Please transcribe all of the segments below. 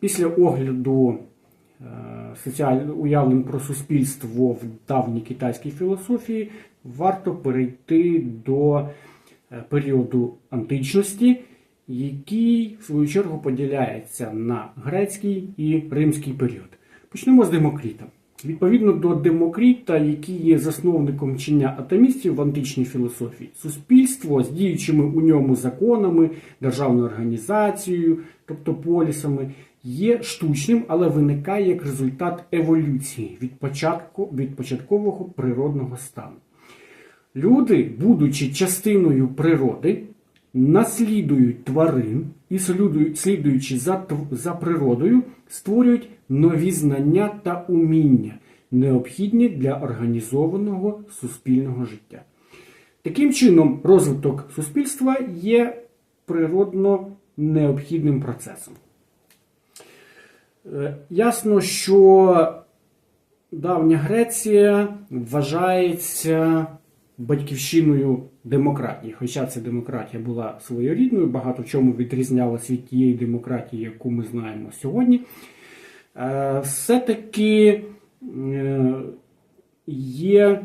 Після огляду е, уявлень про суспільство в давній китайській філософії варто перейти до е, періоду античності, який, в свою чергу, поділяється на грецький і римський період. Почнемо з Демокріта. Відповідно до Демокріта, який є засновником вчення атомістів в античній філософії, суспільство з діючими у ньому законами, державною організацією, тобто полісами, є штучним, але виникає як результат еволюції від, початку, від початкового природного стану. Люди, будучи частиною природи, наслідують тварин і слідуючи за, за природою, створюють нові знання та уміння, необхідні для організованого суспільного життя. Таким чином, розвиток суспільства є природно необхідним процесом. Е, Ясно, що давня Греція вважається батьківщиною демократії. Хоча ця демократія була своєрідною, багато в чому відрізнялася від тієї демократії, яку ми знаємо сьогодні. Е, Все-таки е, є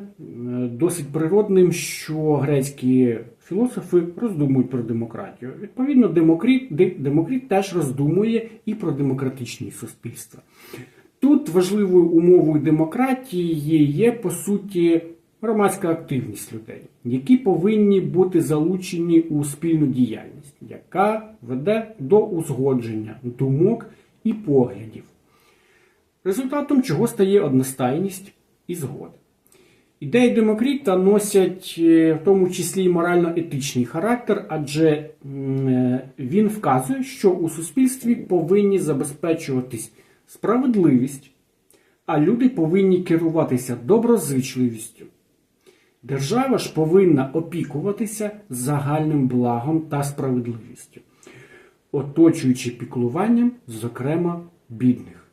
досить природним, що грецькі філософи роздумують про демократію. Відповідно, Демокріт, Демокріт теж роздумує і про демократичні суспільства. Тут важливою умовою демократії є, по суті, громадська активність людей, які повинні бути залучені у спільну діяльність, яка веде до узгодження думок і поглядів, результатом чого стає одностайність і згода. Ідеї Демокріта носять е, в тому числі й морально-етичний характер, адже е, він вказує, що у суспільстві повинні забезпечуватись справедливість, а люди повинні керуватися доброзичливістю. Держава ж повинна опікуватися загальним благом та справедливістю, оточуючи піклуванням, зокрема, бідних.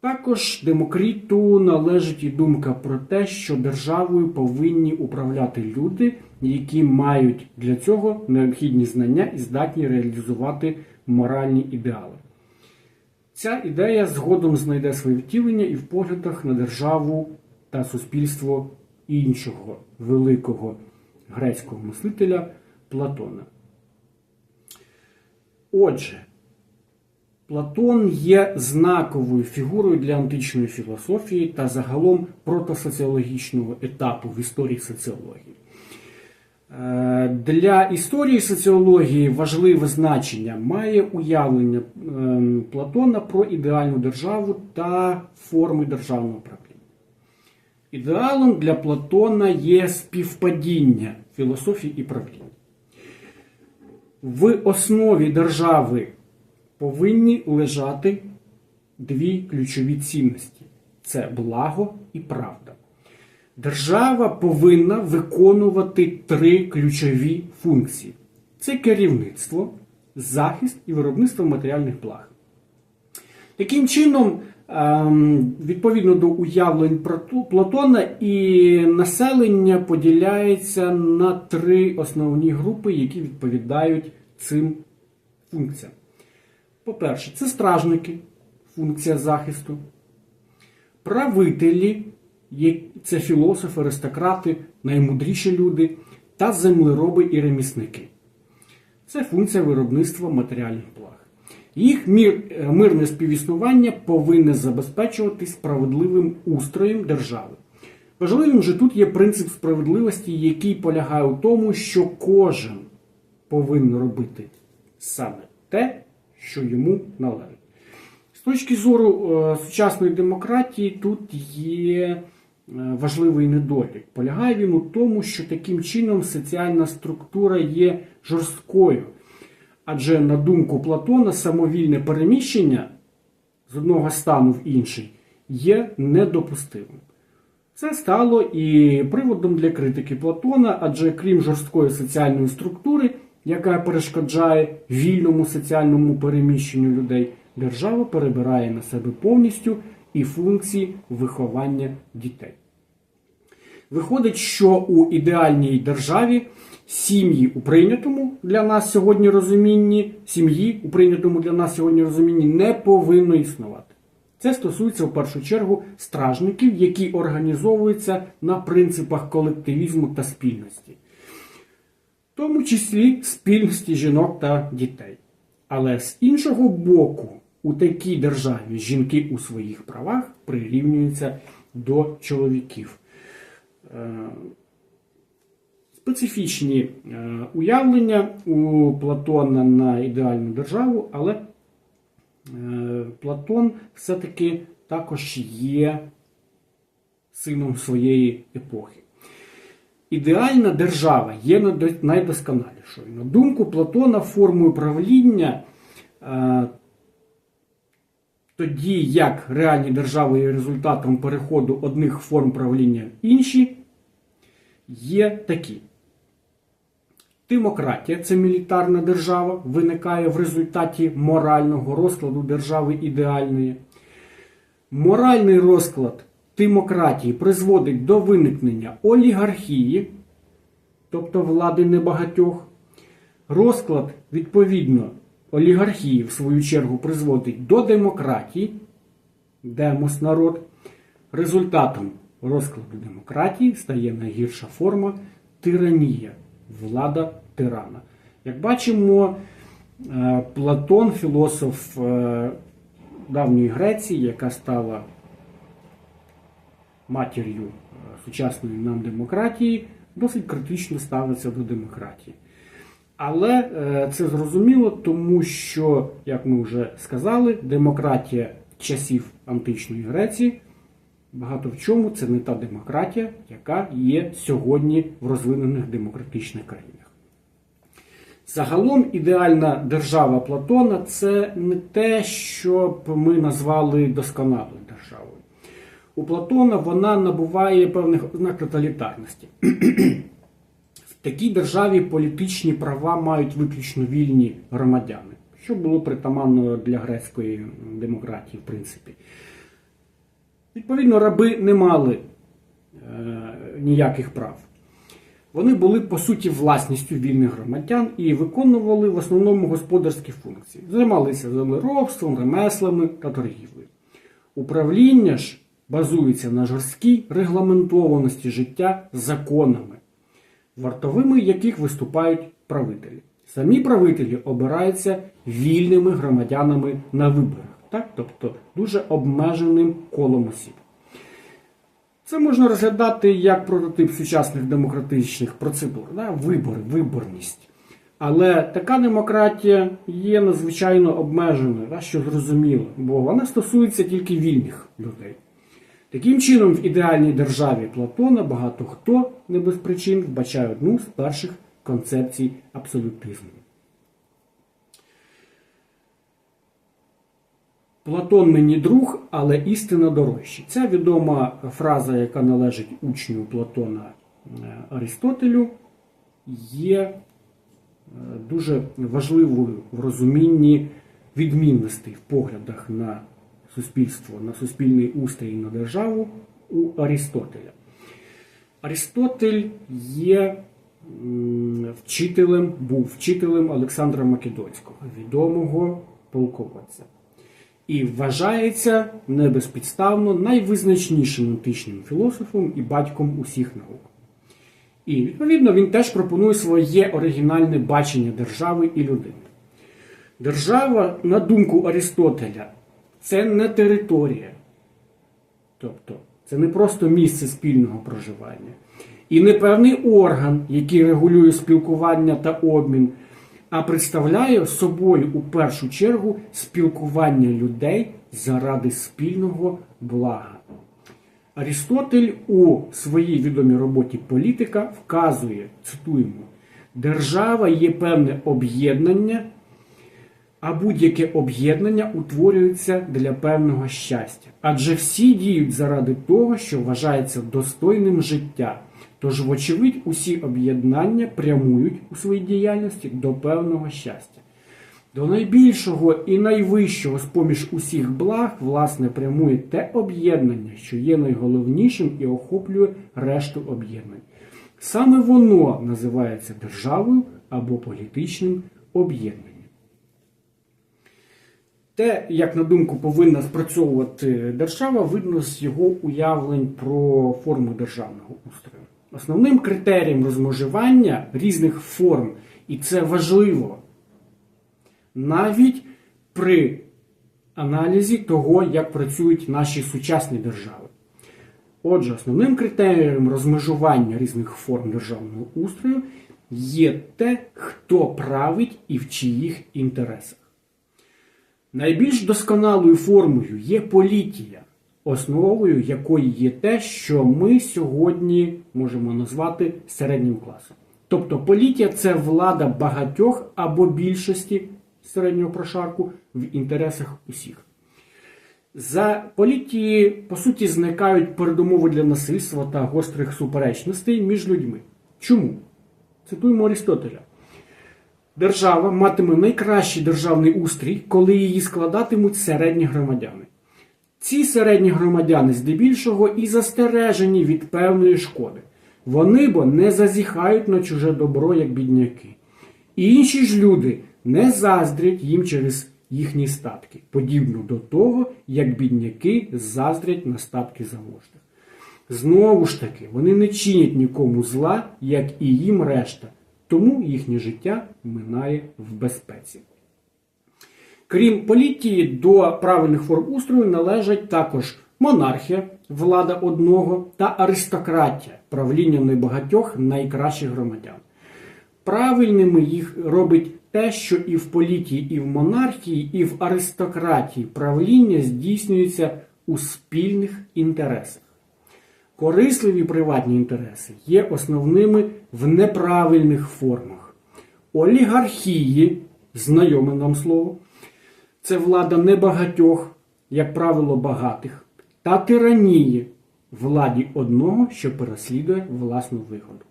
Також Демокріту належить і думка про те, що державою повинні управляти люди, які мають для цього необхідні знання і здатні реалізувати моральні ідеали. Ця ідея згодом знайде своє втілення і в поглядах на державу та суспільство іншого великого грецького мислителя Платона. Отже, Платон є знаковою фігурою для античної філософії та загалом протосоціологічного етапу в історії соціології. Е, Для історії соціології важливе значення має уявлення ем, Платона про ідеальну державу та форми державного правління. Ідеалом для Платона є співпадіння філософії і правління. В основі держави повинні лежати дві ключові цінності: це благо і правда. Держава повинна виконувати три ключові функції: це керівництво, захист і виробництво матеріальних благ. Таким чином, ем, відповідно до уявлень Платона, і населення поділяється на три основні групи, які відповідають цим функціям. По-перше, це стражники, функція захисту, правителі, це філософи, аристократи, наймудріші люди, та землероби і ремісники. Це функція виробництва матеріальних благ. Їх мір, е, мирне співіснування повинне забезпечуватись справедливим устроєм держави. Важливим же тут є принцип справедливості, який полягає у тому, що кожен повинен робити саме те, що йому належить. З точки зору е, сучасної демократії, тут є е, важливий недолік. Полягає він у тому, що таким чином соціальна структура є жорсткою. Адже, на думку Платона, самовільне переміщення з одного стану в інший є недопустимим. Це стало і приводом для критики Платона, адже крім жорсткої соціальної структури, яка перешкоджає вільному соціальному переміщенню людей, держава перебирає на себе повністю і функції виховання дітей. Виходить, що у ідеальній державі сім'ї у прийнятому для нас сьогодні розумінні, сім'ї у прийнятому для нас сьогодні розумінні не повинно існувати. Це стосується в першу чергу стражників, які організовуються на принципах колективізму та спільності, тому числі спільності жінок та дітей. Але з іншого боку, у такій державі жінки у своїх правах прирівнюються до чоловіків. Е, Специфічні е, уявлення у Платона на ідеальну державу, але е, Платон все-таки також є сином своєї епохи. Ідеальна держава є найдосконалішою. На думку Платона, формою правління, е, тоді як реальні держави є результатом переходу одних форм правління в інші, є такі. Демократія це мілітарна держава, виникає в результаті морального розкладу держави ідеальної. Моральний розклад демократії призводить до виникнення олігархії, тобто влади небагатьох. Розклад, відповідно, олігархії, в свою чергу, призводить до демократії, демос народ. Результатом розкладу демократії стає найгірша форма тиранія, влада тирана. Як бачимо, е, Платон, філософ е, давньої Греції, яка стала матір'ю е, сучасної нам демократії, досить критично ставиться до демократії. Але е, це зрозуміло, тому що, як ми вже сказали, демократія часів античної Греції багато в чому це не та демократія, яка є сьогодні в розвинених демократичних країнах. Загалом ідеальна держава Платона це не те, що б ми назвали досконалою державою. У Платона вона набуває певних ознак тоталітарності. В такій державі політичні права мають виключно вільні громадяни, що було притаманно для грецької демократії, в принципі. Відповідно, раби не мали е, ніяких прав. Вони були по суті власністю вільних громадян і виконували в основному господарські функції. Займалися землеробством, ремеслами та торгівлею. Управління ж базується на жорсткій регламентованості життя законами, вартовими яких виступають правителі. Самі правителі обираються вільними громадянами на виборах, так? тобто дуже обмеженим колом осіб. Це можна розглядати як прототип сучасних демократичних процедур, да? вибори, виборність. Але така демократія є надзвичайно обмеженою, да? що зрозуміло, бо вона стосується тільки вільних людей. Таким чином, в ідеальній державі Платона багато хто не без причин вбачає одну з перших концепцій абсолютизму. Платон мені друг, але істина дорожче. Це відома фраза, яка належить учню Платона е, Аристотелю, є е, дуже важливою в розумінні відмінностей в поглядах на суспільство, на суспільний устрій на державу у Аристотеля. Аристотель є вчителем, був вчителем Олександра Македонського, відомого полководця. І вважається не безпідставно найвизначнішим античним філософом і батьком усіх наук. І відповідно він теж пропонує своє оригінальне бачення держави і людини. Держава, на думку Аристотеля, це не територія. Тобто, це не просто місце спільного проживання. І не певний орган, який регулює спілкування та обмін, а представляє собою у першу чергу спілкування людей заради спільного блага. Арістотель у своїй відомій роботі Політика вказує, цитуємо, держава є певне об'єднання, а будь-яке об'єднання утворюється для певного щастя. Адже всі діють заради того, що вважається достойним життя. Тож, вочевидь, усі об'єднання прямують у своїй діяльності до певного щастя. До найбільшого і найвищого з поміж усіх благ, власне, прямує те об'єднання, що є найголовнішим і охоплює решту об'єднань. Саме воно називається державою або політичним об'єднанням. Те, як на думку повинна спрацьовувати держава, видно з його уявлень про форму державного устрою. Основним критерієм розмежування різних форм, і це важливо, навіть при аналізі того, як працюють наші сучасні держави. Отже, основним критерієм розмежування різних форм державного устрою є те, хто править і в чиїх інтересах. Найбільш досконалою формою є політія, основою якої є те, що ми сьогодні можемо назвати середнім класом. Тобто політія це влада багатьох або більшості середнього прошарку в інтересах усіх. За політії, по суті, зникають передумови для насильства та гострих суперечностей між людьми. Чому? Цитуємо Арістотеля. Держава матиме найкращий державний устрій, коли її складатимуть середні громадяни. Ці середні громадяни здебільшого і застережені від певної шкоди. Вони бо не зазіхають на чуже добро, як бідняки. І інші ж люди не заздрять їм через їхні статки, подібно до того, як бідняки заздрять на статки заможних. Знову ж таки, вони не чинять нікому зла, як і їм решта, тому їхнє життя минає в безпеці. Крім політії, до правильних форм устрою належать також монархія, влада одного та аристократія, правління небагатьох найкращих громадян. Правильними їх робить те, що і в політії, і в монархії, і в аристократії правління здійснюється у спільних інтересах. Корисливі приватні інтереси є основними в неправильних формах. Олігархії, знайоме нам слово, це влада небагатьох, як правило, багатих, та тиранії владі одного, що переслідує власну вигоду.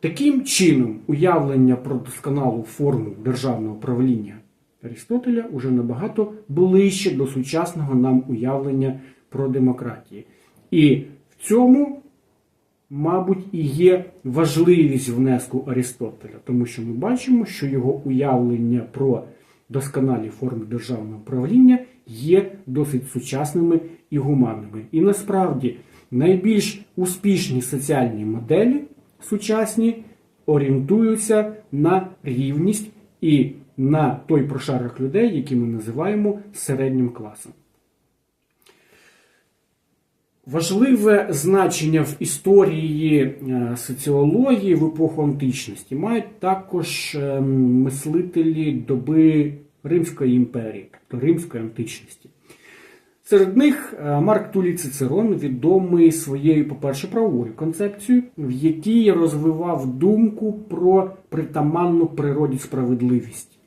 Таким чином, уявлення про досконалу форму державного правління Арістотеля уже набагато ближче до сучасного нам уявлення про демократії. І в цьому, мабуть, і є важливість внеску Арістотеля, тому що ми бачимо, що його уявлення про досконалі форми державного правління є досить сучасними і гуманними. І насправді найбільш успішні соціальні моделі сучасні орієнтуються на рівність і на той прошарок людей, які ми називаємо середнім класом. Важливе значення в історії е, соціології в епоху античності мають також ем, мислителі доби Римської імперії, тобто Римської античності. Серед них е, Марк Тулій Цицерон відомий своєю, по-перше, правовою концепцією, в якій розвивав думку про притаманну природі справедливість.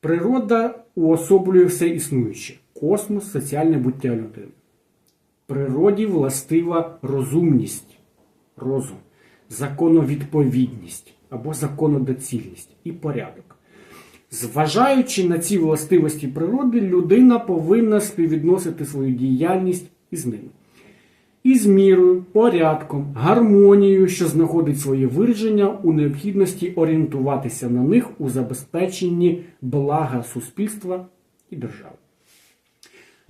Природа уособлює все існуюче космос, соціальне буття людини. Природі властива розумність, розум, законовідповідність або законодоцільність і порядок. Зважаючи на ці властивості природи, людина повинна співвідносити свою діяльність із ними. Із мірою, порядком, гармонією, що знаходить своє вираження у необхідності орієнтуватися на них у забезпеченні блага суспільства і держави.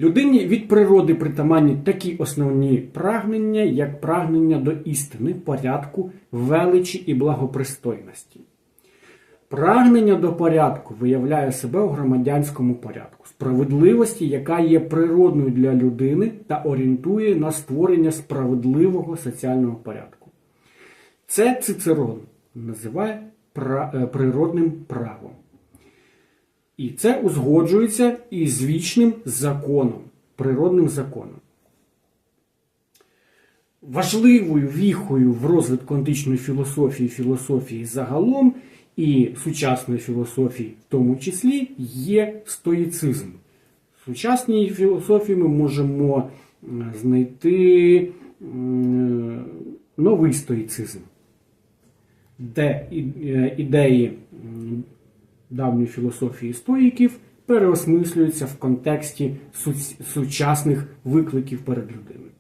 Людині від природи притаманні такі основні прагнення, як прагнення до істини, порядку, величі і благопристойності. Прагнення до порядку виявляє себе у громадянському порядку, справедливості, яка є природною для людини та орієнтує на створення справедливого соціального порядку. Це Цицерон називає природним правом. І це узгоджується із вічним законом, природним законом. Важливою віхою в розвитку античної філософії філософії загалом і сучасної філософії, в тому числі, є стоїцизм. В сучасній філософії ми можемо знайти новий стоїцизм, де е, ідеї давньої філософії стоїків переосмислюються в контексті сучасних викликів перед людиною.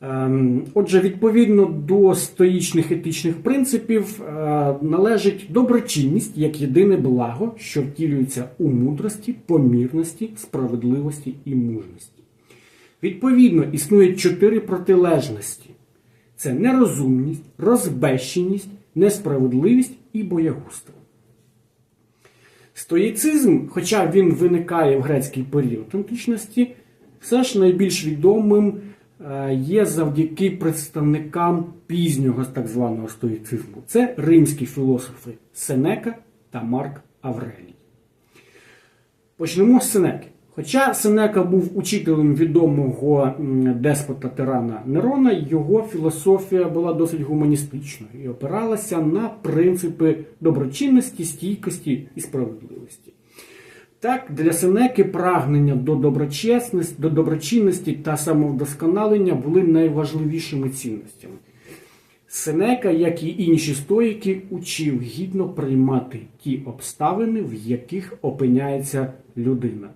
Ем, Отже, відповідно до стоїчних етичних принципів е, належить доброчинність як єдине благо, що втілюється у мудрості, помірності, справедливості і мужності. Відповідно, існує чотири протилежності: це нерозумність, розбещеність, несправедливість і боягузтво. Стоїцизм, хоча він виникає в грецький період античності, все ж найбільш відомим е, є завдяки представникам пізнього так званого стоїцизму. Це римські філософи Сенека та Марк Аврелій. Почнемо з Сенеки. Хоча Сенека був учителем відомого деспота тирана Нерона, його філософія була досить гуманістичною і опиралася на принципи доброчинності, стійкості і справедливості. Так, для Сенеки прагнення до доброчесності, до доброчинності та самовдосконалення були найважливішими цінностями. Сенека, як і інші стоїки, учив гідно приймати ті обставини, в яких опиняється людина.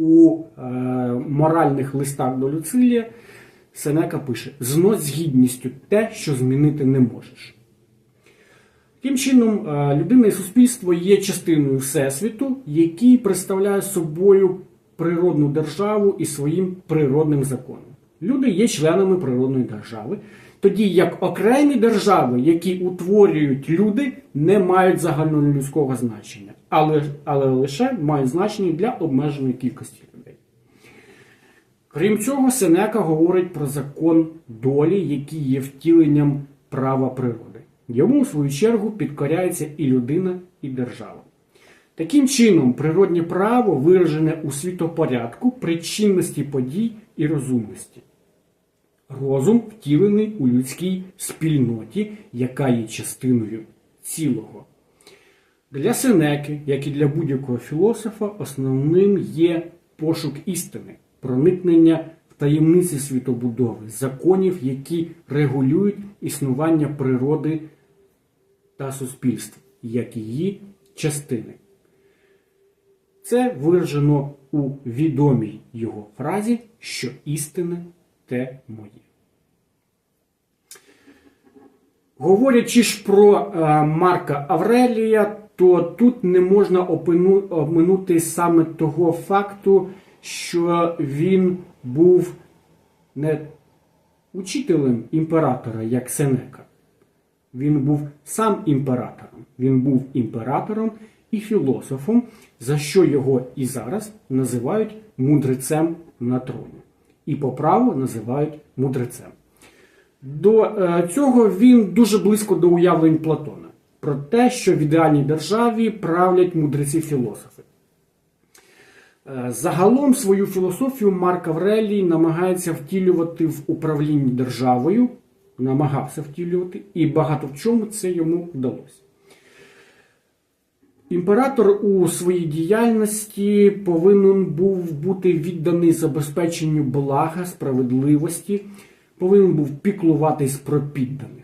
У е, моральних листах до Люцилія Сенека пише: знось з гідністю те, що змінити не можеш. Таким чином, е, людина і суспільство є частиною Всесвіту, який представляє собою природну державу і своїм природним законом. Люди є членами природної держави, тоді як окремі держави, які утворюють люди, не мають загальнолюдського значення, але, але лише мають значення для обмеженої кількості людей. Крім цього, Сенека говорить про закон долі, який є втіленням права природи. Йому, в свою чергу, підкоряється і людина, і держава. Таким чином, природнє право виражене у світопорядку, причинності подій і розумності. Розум втілений у людській спільноті, яка є частиною цілого. Для Сенеки, як і для будь-якого філософа, основним є пошук істини, проникнення в таємниці світобудови, законів, які регулюють існування природи та суспільства, як її частини. Це виражено у відомій його фразі, що істина те моє. Говорячи ж про е, Марка Аврелія, то тут не можна обминути саме того факту, що він був не учителем імператора, як Сенека. Він був сам імператором. Він був імператором і філософом, за що його і зараз називають мудрецем на троні. І по праву називають мудрецем. До е, цього він дуже близько до уявлень Платона про те, що в ідеальній державі правлять мудреці-філософи. Е, Загалом свою філософію Марк Аврелій намагається втілювати в управлінні державою, намагався втілювати, і багато в чому це йому вдалося. Імператор у своїй діяльності повинен був бути відданий забезпеченню блага, справедливості, повинен був піклуватись про підданих.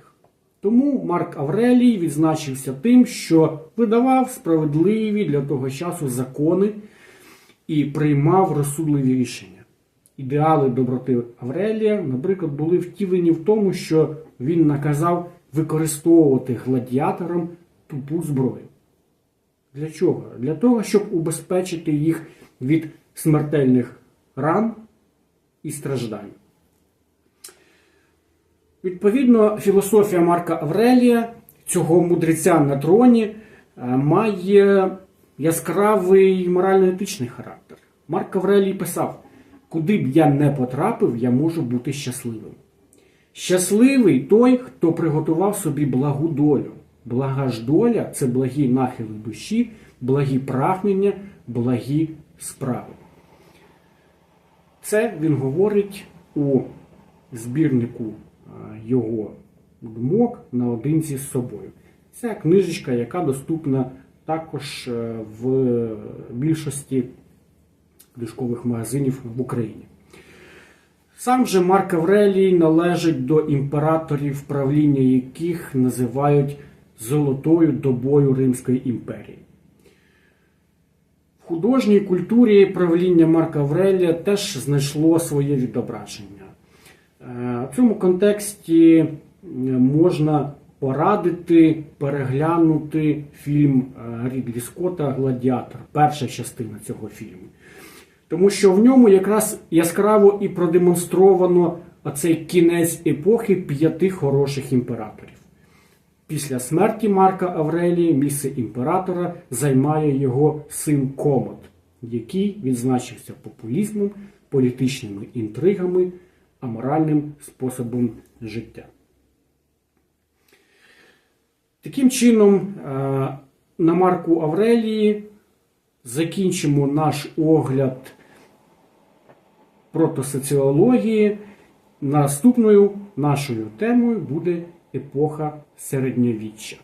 Тому Марк Аврелій відзначився тим, що видавав справедливі для того часу закони і приймав розсудливі рішення. Ідеали доброти Аврелія, наприклад, були втілені в тому, що він наказав використовувати гладіаторам тупу зброю. Для чого? Для того, щоб убезпечити їх від смертельних ран і страждань. Відповідно, філософія Марка Аврелія, цього мудреця на троні, е, має яскравий морально-етичний характер. Марк Аврелій писав: куди б я не потрапив, я можу бути щасливим. Щасливий той, хто приготував собі благу долю. Блага ж доля це благі нахили душі, благі прагнення, благі справи. Це він говорить у збірнику його думок наодинці з собою. Це книжечка, яка доступна також е, в більшості книжкових магазинів в Україні. Сам же Марк Аврелій належить до імператорів, правління яких називають золотою добою Римської імперії. В художній культурі правління Марка Аврелія теж знайшло своє відображення. Е, В цьому контексті е, можна порадити переглянути фільм е, Рідлі Скотта Гладіатор, перша частина цього фільму. Тому що в ньому якраз яскраво і продемонстровано оцей кінець епохи п'яти хороших імператорів. Після смерті Марка Аврелії місце імператора займає його син Комод, який відзначився популізмом, політичними інтригами, аморальним способом життя. Таким чином, е, на Марку Аврелії закінчимо наш огляд протосоціології. Наступною нашою темою буде епоха середньовіччя.